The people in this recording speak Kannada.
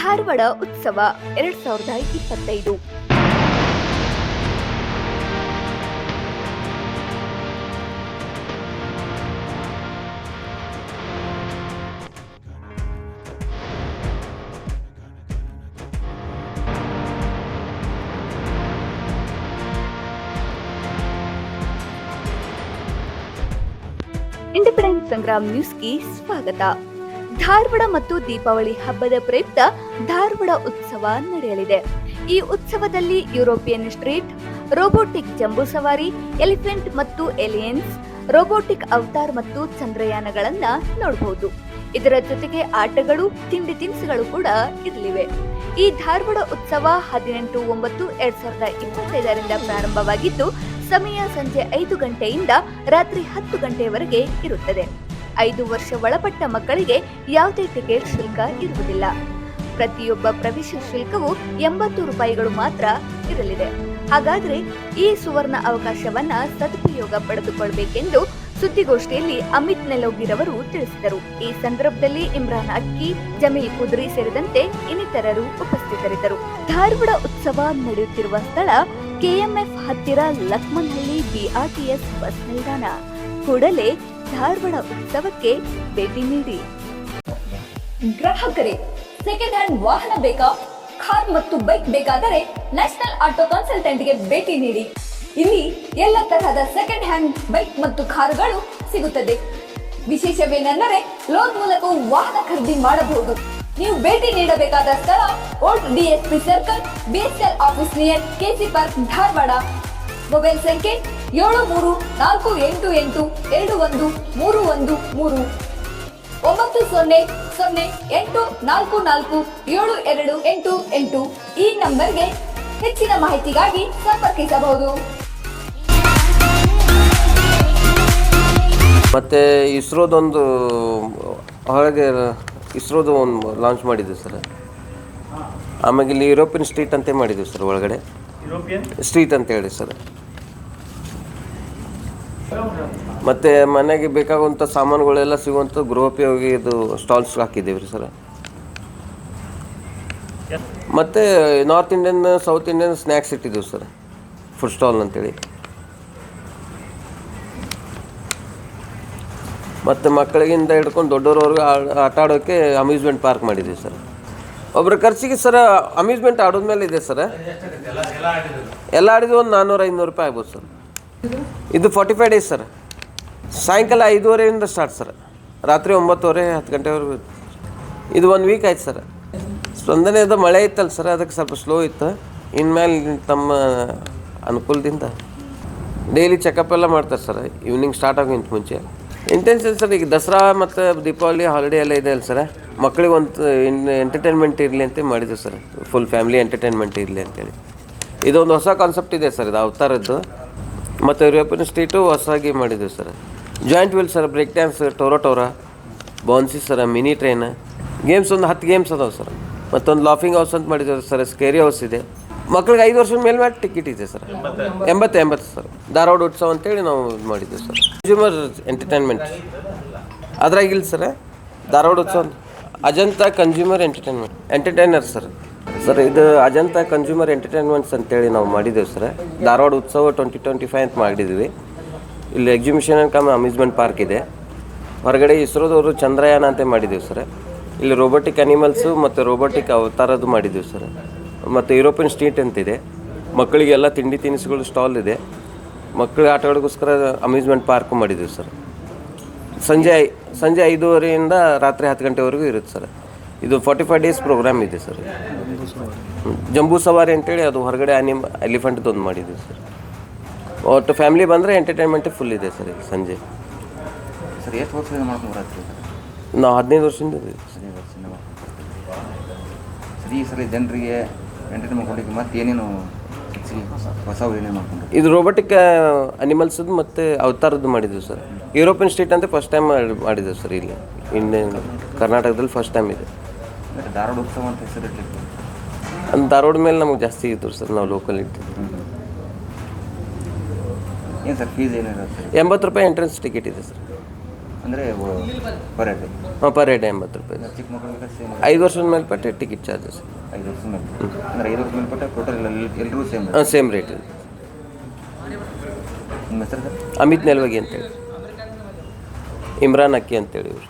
ಧಾರವಾಡ ಉತ್ಸವ ಎರಡ್ ಸಾವಿರದ ಇಪ್ಪತ್ತೈದು. ಇಂಡಿಪೆಂಡೆನ್ಸ್ ಸಂಗ್ರಾಮ್ ನ್ಯೂಸ್ಗೆ ಸ್ವಾಗತ. ಧಾರವಾಡ ಮತ್ತು ದೀಪಾವಳಿ ಹಬ್ಬದ ಪ್ರಯುಕ್ತ ಧಾರವಾಡ ಉತ್ಸವ ನಡೆಯಲಿದೆ. ಈ ಉತ್ಸವದಲ್ಲಿ ಯುರೋಪಿಯನ್ ಸ್ಟ್ರೀಟ್, ರೋಬೋಟಿಕ್ ಜಂಬೂ ಸವಾರಿ, ಎಲಿಫೆಂಟ್ ಮತ್ತು ಎಲಿಯನ್ಸ್ ರೋಬೋಟಿಕ್ ಅವತಾರ್ ಮತ್ತು ಚಂದ್ರಯಾನಗಳನ್ನ ನೋಡಬಹುದು ಇದರ ಜೊತೆಗೆ ಆಟಗಳು, ತಿಂಡಿ ತಿನಿಸುಗಳು ಕೂಡ ಇರಲಿವೆ. ಈ ಧಾರವಾಡ ಉತ್ಸವ ಹದಿನೆಂಟು ಒಂಬತ್ತು ಎರಡ್ ಸಾವಿರದ ಇಪ್ಪತ್ತೈದರಿಂದ ಪ್ರಾರಂಭವಾಗಿದ್ದು, ಸಮಯ ಸಂಜೆ ಐದು ಗಂಟೆಯಿಂದ ರಾತ್ರಿ ಹತ್ತು ಗಂಟೆಯವರೆಗೆ ಇರುತ್ತದೆ. ಐದು ವರ್ಷ ಒಳಪಟ್ಟ ಮಕ್ಕಳಿಗೆ ಯಾವುದೇ ಟಿಕೆಟ್ ಶುಲ್ಕ ಇರುವುದಿಲ್ಲ. ಪ್ರತಿಯೊಬ್ಬ ಪ್ರವೇಶ ಶುಲ್ಕವು ಎಂಬತ್ತು ರೂಪಾಯಿಗಳು ಮಾತ್ರ ಇರಲಿದೆ. ಹಾಗಾದ್ರೆ ಈ ಸುವರ್ಣ ಅವಕಾಶವನ್ನ ಸದುಪಯೋಗ ಪಡೆದುಕೊಳ್ಳಬೇಕೆಂದು ಸುದ್ದಿಗೋಷ್ಠಿಯಲ್ಲಿ ಅಮಿತ್ ನೆಲೋಗಿರವರು ತಿಳಿಸಿದರು. ಈ ಸಂದರ್ಭದಲ್ಲಿ ಇಮ್ರಾನ್ ಅಕ್ಕಿ, ಜಮೀಲ್ ಕುದ್ರಿ ಸೇರಿದಂತೆ ಇನ್ನಿತರರು ಉಪಸ್ಥಿತರಿದ್ದರು. ಧಾರವಾಡ ಉತ್ಸವ ನಡೆಯುತ್ತಿರುವ ಸ್ಥಳ ಕೆಎಂಎಫ್ ಹತ್ತಿರ ಲಕ್ಷ್ಮಣಹಳ್ಳಿ ಬಿಆರ್ಟಿಎಸ್ ಬಸ್ ನಿಲ್ದಾಣ. ಕೂಡಲೇ ಧಾರವಾಡ ಉತ್ಸವಕ್ಕೆ ಭೇಟಿ ನೀಡಿ. ಗ್ರಾಹಕರೇ ಸೆಕೆಂಡ್ ಹ್ಯಾಂಡ್ ವಾಹನ ಬೇಕಾ? ಕಾರ್ ಮತ್ತು ಬೈಕ್ ಬೇಕಾದರೆ ನ್ಯಾಷನಲ್ ಆಟೋ ಕನ್ಸಲ್ಟೆಂಟ್ಗೆ ಭೇಟಿ ನೀಡಿ. ಇಲ್ಲಿ ಎಲ್ಲ ತರಹದ ಸೆಕೆಂಡ್ ಹ್ಯಾಂಡ್ ಬೈಕ್ ಮತ್ತು ಕಾರುಗಳು ಸಿಗುತ್ತದೆ. ವಿಶೇಷವೇನೆಂದರೆ ಲೋನ್ ಮೂಲಕ ವಾಹನ ಖರೀದಿ ಮಾಡಬಹುದು. ನೀವು ಭೇಟಿ ನೀಡಬೇಕಾದ ಸ್ಥಳ old DSP circle BSL office near KC park Dharwad. Mobile ಸಂಖ್ಯೆ ಏಳು ಮೂರು ನಾಲ್ಕು ಎಂಟು ಎಂಟು ಎರಡು ಒಂದು ಮೂರು ಒಂದು ಮೂರು. ಒಂಬತ್ತು ಸೊನ್ನೆ ಸೊನ್ನೆ ಎಂಟು ನಾಲ್ಕು ನಾಲ್ಕು ಏಳು ಎರಡು ಎಂಟು ಎಂಟು. ಈ ನಂಬರ್ಗೆ ಹೆಚ್ಚಿನ ಮಾಹಿತಿಗಾಗಿ ಸಂಪರ್ಕಿಸಬಹುದು. ಮತ್ತು ಇಸ್ರೋದೊಂದು ಹೊರಗೆ ಇಸ್ರೋದು ಒಂದು ಲಾಂಚ್ ಮಾಡಿದ್ದೀವಿ ಸರ್. ಆಮೇಲೆ ಇಲ್ಲಿ ಯುರೋಪಿಯನ್ ಸ್ಟ್ರೀಟ್ ಅಂತ ಮಾಡಿದ್ದೀವಿ ಸರ್ ಒಳಗಡೆ. ಯುರೋಪಿಯನ್ ಸ್ಟ್ರೀಟ್ ಅಂತ ಹೇಳಿ ಸರ್. ಮತ್ತು ಮನೆಗೆ ಬೇಕಾಗುವಂಥ ಸಾಮಾನುಗಳೆಲ್ಲ ಸಿಗುವಂಥ ಗೃಹೋಪಯೋಗಿ ಇದು ಸ್ಟಾಲ್ಸ್ ಹಾಕಿದ್ದೀವಿ ಸರ್. ಮತ್ತು north Indian south Indian snacks ಇಟ್ಟಿದ್ದೀವಿ ಸರ್. ಫುಡ್ ಸ್ಟಾಲ್ ಅಂತೇಳಿ. ಮತ್ತು ಮಕ್ಕಳಿಗಿಂದ ಹಿಡ್ಕೊಂಡು ದೊಡ್ಡವ್ರವ್ರಿಗೆ ಆಟ ಆಡೋಕ್ಕೆ ಅಮ್ಯೂಸ್ಮೆಂಟ್ ಪಾರ್ಕ್ ಮಾಡಿದ್ದೀವಿ ಸರ್. ಒಬ್ಬರ ಖರ್ಚಿಗೆ ಸರ ಅಮ್ಯೂಸ್ಮೆಂಟ್ ಆಡೋದ್ಮೇಲೆ ಇದೆ ಸರ್. ಎಲ್ಲ ಆಡಿದ್ದು ಒಂದು ನಾನ್ನೂರು ಐನೂರು ರೂಪಾಯಿ ಆಗ್ಬೋದು ಸರ್. ಇದು ಫಾರ್ಟಿ ಫೈವ್ ಡೇಸ್ ಸರ್ ಸಾಯಂಕಾಲ ಐದೂವರೆಯಿಂದ ಸ್ಟಾರ್ಟ್ ಸರ್ ರಾತ್ರಿ ಒಂಬತ್ತುವರೆ, ಹತ್ತು ಗಂಟೆವರೆಗೂ ಇದು ಒಂದು ವೀಕ್ ಆಯ್ತು ಸರ್ ಅದು ಮಳೆ ಇತ್ತಲ್ಲ ಸರ್ ಅದಕ್ಕೆ ಸ್ವಲ್ಪ ಸ್ಲೋ ಇತ್ತು. ಇನ್ಮೇಲೆ ತಮ್ಮ ಅನುಕೂಲದಿಂದ ಡೈಲಿ ಚೆಕಪ್ ಎಲ್ಲ ಮಾಡ್ತಾರೆ ಸರ್ ಈವ್ನಿಂಗ್ ಸ್ಟಾರ್ಟ್ ಆಗೋಕ್ಕಿಂತ ಮುಂಚೆ. ಇಂಟೆನ್ಷನ್ ಸರ್ ಈಗ ದಸರಾ ಮತ್ತು ದೀಪಾವಳಿ ಹಾಲಿಡೇ ಎಲ್ಲ ಇದೆ ಅಲ್ಲ ಸರ್ ಮಕ್ಕಳಿಗೆ ಒಂದು ಎಂಟರ್ಟೈನ್ಮೆಂಟ್ ಇರಲಿ ಅಂತ ಮಾಡಿದ್ರು ಸರ್ ಫುಲ್ ಫ್ಯಾಮಿಲಿ ಎಂಟರ್ಟೈನ್ಮೆಂಟ್ ಇರಲಿ ಅಂತೇಳಿ. ಇದೊಂದು ಹೊಸ ಕಾನ್ಸೆಪ್ಟ್ ಇದೆ ಸರ್ ಇದು ಅವತಾರದ್ದು. ಮತ್ತು ಯುರೋಪಿಯನ್ ಸ್ಟ್ರೀಟು ಹೊಸದಾಗಿ ಮಾಡಿದ್ದೀವಿ sir. Giant wheel sir break dance ಟೋರೋ ಟೋರ bouncy sir mini train games ಒಂದು ಹತ್ತು ಗೇಮ್ಸ್ ಅದಾವೆ ಸರ್. ಮತ್ತೊಂದು ಲಾಫಿಂಗ್ ಹೌಸ್ ಅಂತ ಮಾಡಿದ್ದೀವಿ ಸರ್ ಸ್ಕೇರಿ ಹೌಸ್ ಇದೆ. ಮಕ್ಳಿಗೆ ಐದು ವರ್ಷದ ಮೇಲೆ ಮೇಲೆ ಟಿಕೆಟ್ ಇದೆ ಸರ್. ಎಂಬತ್ತು ಎಂಬತ್ತು ಸರ್. ಧಾರವಾಡ ಉತ್ಸವ ಅಂತೇಳಿ ನಾವು ಇದು ಮಾಡಿದ್ದೀವಿ sir. Consumer entertainment ಅದ್ರಾಗಿಲ್ಲ sir, Dharwad Utsav Ajanta consumer entertainment entertainer sir. Sir, ಇದು ಅಜಂತಾ ಕನ್ಸ್ಯೂಮರ್ ಎಂಟರ್ಟೈನ್ಮೆಂಟ್ಸ್ ಅಂತೇಳಿ ನಾವು ಮಾಡಿದ್ದೇವೆ ಸರ್. ಧಾರವಾಡ ಉತ್ಸವ ಟ್ವೆಂಟಿ ಟ್ವೆಂಟಿ ಫೈವ್ ಅಂತ ಮಾಡಿದ್ವಿ ಇಲ್ಲಿ exhibition and cum amusement park ಇದೆ. ಹೊರಗಡೆ ಇಸ್ರೋದವರು ಚಂದ್ರಯಾನ ಅಂತ ಮಾಡಿದ್ದೀವಿ ಸರ್. ಇಲ್ಲಿ ರೋಬೋಟಿಕ್ ಅನಿಮಲ್ಸು ಮತ್ತು ರೋಬೋಟಿಕ್ ಅವತಾರದ್ದು ಮಾಡಿದ್ದೀವಿ ಸರ್. ಮತ್ತು ಯುರೋಪಿಯನ್ ಸ್ಟ್ರೀಟ್ ಅಂತಿದೆ. ಮಕ್ಕಳಿಗೆಲ್ಲ ತಿಂಡಿ ತಿನಿಸುಗಳು ಸ್ಟಾಲ್ ಇದೆ. ಮಕ್ಕಳಿಗೆ ಆಟಗಳಿಗೋಸ್ಕರ ಅಮ್ಯೂಸ್ಮೆಂಟ್ ಪಾರ್ಕ್ ಮಾಡಿದ್ದೀವಿ ಸರ್. ಸಂಜೆ ಸಂಜೆ ಐದೂವರೆಯಿಂದ ರಾತ್ರಿ ಹತ್ತು ಗಂಟೆವರೆಗೂ ಇರುತ್ತೆ ಸರ್. ಇದು ಫಾರ್ಟಿ ಫೈವ್ ಡೇಸ್ ಪ್ರೋಗ್ರಾಮ್ ಇದೆ ಸರ್. ಜಂಬೂ ಸವಾರಿ ಅಂತೇಳಿ ಅದು ಹೊರಗಡೆ ಅನಿಮ್ ಎಲಿಫೆಂಟ್ದೊಂದು ಮಾಡಿದ್ದೀವಿ ಸರ್. ಒಟ್ಟು ಫ್ಯಾಮಿಲಿ ಬಂದರೆ ಎಂಟರ್ಟೈನ್ಮೆಂಟ್ ಫುಲ್ ಇದೆ ಸರ್ ಇಲ್ಲಿ ಸಂಜೆ. ಸರ್ ಎಷ್ಟು ವರ್ಷದಿಂದ ಮಾಡ್ಕೊಂಡು ನಾವು ಹದಿನೈದು ವರ್ಷದಿಂದ ಇದ್ದೀವಿ ಹದಿನೈದು ವರ್ಷದಿಂದ ಸರ್ ಈ ಸಲ ಜನರಿಗೆ ಎಂಟರ್ಟೈನ್ಮೆಂಟ್ ಕೊಡಲಿಕ್ಕೆ ಮತ್ತೆ ಏನೇನು ಹೊಸ ಏನೇನು ಇದು ರೋಬೋಟಿಕ್ ಅನಿಮಲ್ಸದ್ದು ಮತ್ತು ಅವತಾರದ್ದು ಮಾಡಿದ್ದೀವಿ ಸರ್. ಯುರೋಪಿಯನ್ ಸ್ಟೇಟ್ ಅಂತ ಫಸ್ಟ್ ಟೈಮ್ ಮಾಡಿದ್ದೀವಿ ಸರ್ ಇಲ್ಲಿ. ಇಂಡಿಯನ್ ಕರ್ನಾಟಕದಲ್ಲಿ ಫಸ್ಟ್ ಟೈಮ್ ಇದೆ. ಧಾರವಾಡ ಉತ್ಸವ ಅಂತ ಅಂದ್ ಧಾರವಾಡ ಮೇಲೆ ನಮಗೆ ಜಾಸ್ತಿ ಇತ್ತು ಸರ್ ನಾವು ಲೋಕಲ್ ಇತ್ತು ಏನು ಸರ್ ಫೀಸ್ ಏನಿರುತ್ತೆ ಎಂಬತ್ತು ರೂಪಾಯಿ ಎಂಟ್ರೆನ್ಸ್ ಟಿಕೆಟ್ ಇದೆ ಸರ್. ಅಂದರೆ ಪರ್ ಹೆಡ್ ಹಾಂ ಪರ್ ಹೆಡ್ ಎಂಬತ್ತು ರೂಪಾಯಿ ಚಿಕ್ಕ ಮಕ್ಕಳಿಗೆ ಸೇಮ್ ಐದು ವರ್ಷದ ಮೇಲ್ಪಟ್ಟೆ ಟಿಕೆಟ್ ಚಾರ್ಜಸ್ ಐದು ವರ್ಷ ಮೇಲೆ? ಅಂದರೆ ಐದು ವರ್ಷ ಮೇಲ್ಪಟ್ಟ ಟೋಟಲ್ ಎಲ್ಲರೂ ಸೇಮ್ ಹಾಂ ಸೇಮ್ ರೇಟ್ ಇದೆ ನಿಮ್ಮ ಹೆಸರು ಸರ್? ಅಮಿತ್ ನೆಲವಾಗಿ ಅಂತೇಳಿ ಇಮ್ರಾನ್ ಅಕ್ಕಿ ಅಂತೇಳಿ ಇವ್ರು.